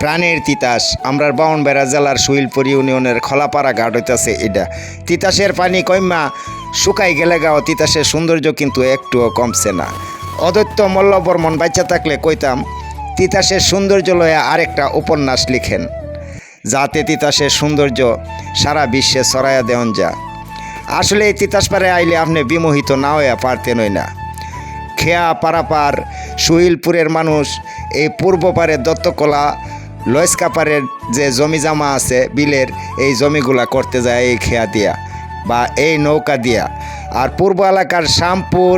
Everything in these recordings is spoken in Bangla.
প্রাণের তিতাস। আমরার বাউনবেড়া জেলার সুইলপুর ইউনিয়নের খলাপাড়া ঘাট হইতাছে এটা। তিতাসের পানি কইমা শুকাই গেলে গাও তিতাসের সৌন্দর্য কিন্তু একটুও কমছে না। অদৈত্য মল্লবর্মন বাচ্চা থাকলে কইতাম, তিতাসের সৌন্দর্য লয়ে আরেকটা উপন্যাস লিখেন। যাতে তিতাসের সৌন্দর্য সারা বিশ্বে ছড়াইয়া দেওয়ান যা। আসলে এই তিতাস পারে আইলে আপনি বিমোহিত না হইয়া পারতেন না। খেয়া পারাপার সুহিলপুরের মানুষ এই পূর্ব পারে দত্তকলা লয়েসকাপারের যে জমি জামা আছে, বিলের, এই জমিগুলা করতে যায় এই খেয়া দিয়া বা এই নৌকা দিয়া। আর পূর্ব এলাকার শ্যামপুর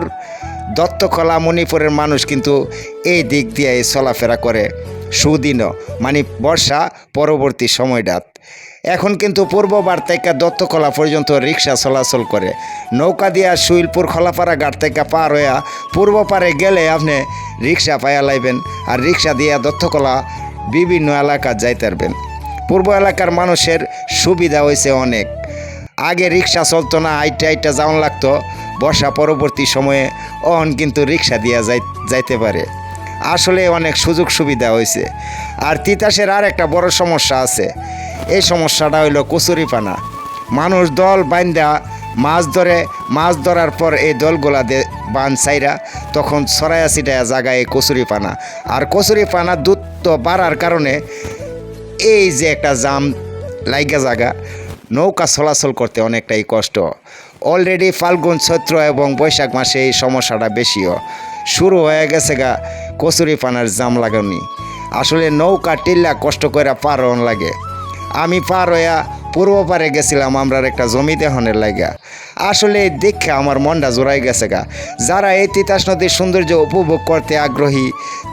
দত্তকলা মণিপুরের মানুষ কিন্তু এই দিক দিয়ে এই চলাফেরা করে সুদিনও মানে বর্ষা পরবর্তী সময়টাত। এখন কিন্তু পূর্ববার থেকে দত্তকলা পর্যন্ত রিক্সা চলাচল করে। নৌকা দিয়া সুইলপুর খলাপাড়া ঘাট থেকে পার হইয়া পূর্ব পারে গেলে আপনি রিক্সা পাইয়া লাইবেন। আর রিক্সা দিয়া দত্তকলা বিভিন্ন এলাকা যাইতে পারবেন। পূর্ব এলাকার মানুষের সুবিধা হয়েছে অনেক। আগে রিক্সা চলতো না, আইটা আইটা যাওয়ান লাগতো। বর্ষা পরবর্তী সময়ে অন কিন্তু রিক্সা দিয়া যাই, যাইতে পারে। আসলে অনেক সুযোগ সুবিধা হয়েছে আর তিতাসের আর একটা বড় সমস্যা আছে। এই সমস্যাটা হইল কচুরিপানা। মানুষ দল বাইন্দা মাছ ধরে, মাছ ধরার পর এই দলগুলা বান চাইরা তখন ছড়াইয়া ছিটাইয়া জায়গায় কচুরিপানা। আর কচুরিপানা দ্রুত বাড়ার কারণে এই যে একটা জাম লাইগা জায়গা নৌকা চলাচল করতে অনেকটাই কষ্ট। অলরেডি ফাল্গুন, চৈত্র এবং বৈশাখ মাসে এই সমস্যাটা বেশিও। শুরু হয়ে গেছে গা কচুরি পানার জাম লাগানি। আসলে নৌকা টিল্লা কষ্ট করে পার লাগে। আমি পার হইয়া পূর্ব পারে গেছিলাম আমরার একটা জমি দেহনের লাগা আসলে দেখে আমার মনটা জোড়াই গেছে গা। যারা এই তিতাস নদীর সৌন্দর্য উপভোগ করতে আগ্রহী,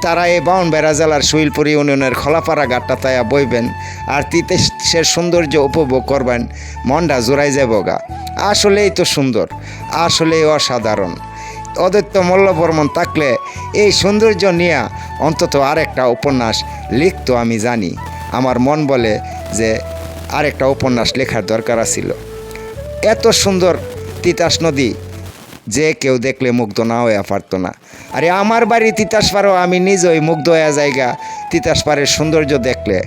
তারা এই বাউনবেড়া জেলার সুইলপুর ইউনিয়নের খলাপাড়া ঘাটটা তাইয়া বইবেন আর তিতাসের সৌন্দর্য উপভোগ করবেন। মনটা জোড়াই যাব গা। আসলেই তো সুন্দর, আসলেই অসাধারণ। অদৈত্য মল্লবর্মন থাকলে এই সৌন্দর্য নিয়ে অন্তত আরেকটা উপন্যাস লিখতো আমি জানি। আমার মন বলে যে আরেকটা উপন্যাস লেখার দরকার ছিল এত সুন্দর তিতাস নদী, যে কেউ দেখলে মুগ্ধ না হইয়া পারতো না। আরে আমার বাড়ি তিতাস পারও আমি নিজেই মুগ্ধ হয়ে জায়গা তিতাস পাড়ের সৌন্দর্য দেখলে।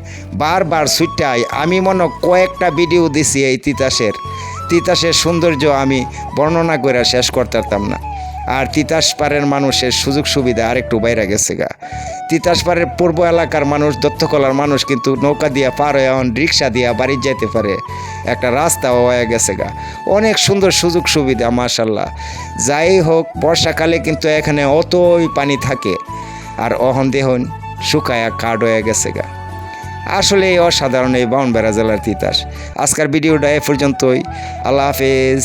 বারবার ছুটাই আমি মনে কয়েকটা ভিডিও দিছি এই তিতাসের। তিতাসের সৌন্দর্য আমি বর্ণনা করে শেষ করতে পারতাম না। আর তিতাস পাড়ের মানুষের সুযোগ সুবিধা আর একটু বাইরে গেছে গা। তিতাস পাড়ের পূর্ব এলাকার মানুষ, দত্তকলার মানুষ কিন্তু নৌকা দিয়া পার হয়ে এখন রিক্সা দিয়া বাড়ি যেতে পারে। একটা রাস্তা হয়ে গেছে গা। অনেক সুন্দর সুযোগ সুবিধা মাশাল্লাহ যাই হোক, বর্ষাকালে কিন্তু এখানে অতই পানি থাকে। আর অহন দেহন শুকায়া কাঠ হয়ে গেছে গা। আসলে অসাধারণ এই বাউনবেড়া জেলার তিতাস। আজকের ভিডিওটা এ পর্যন্তই। আল্লাহ হাফেজ।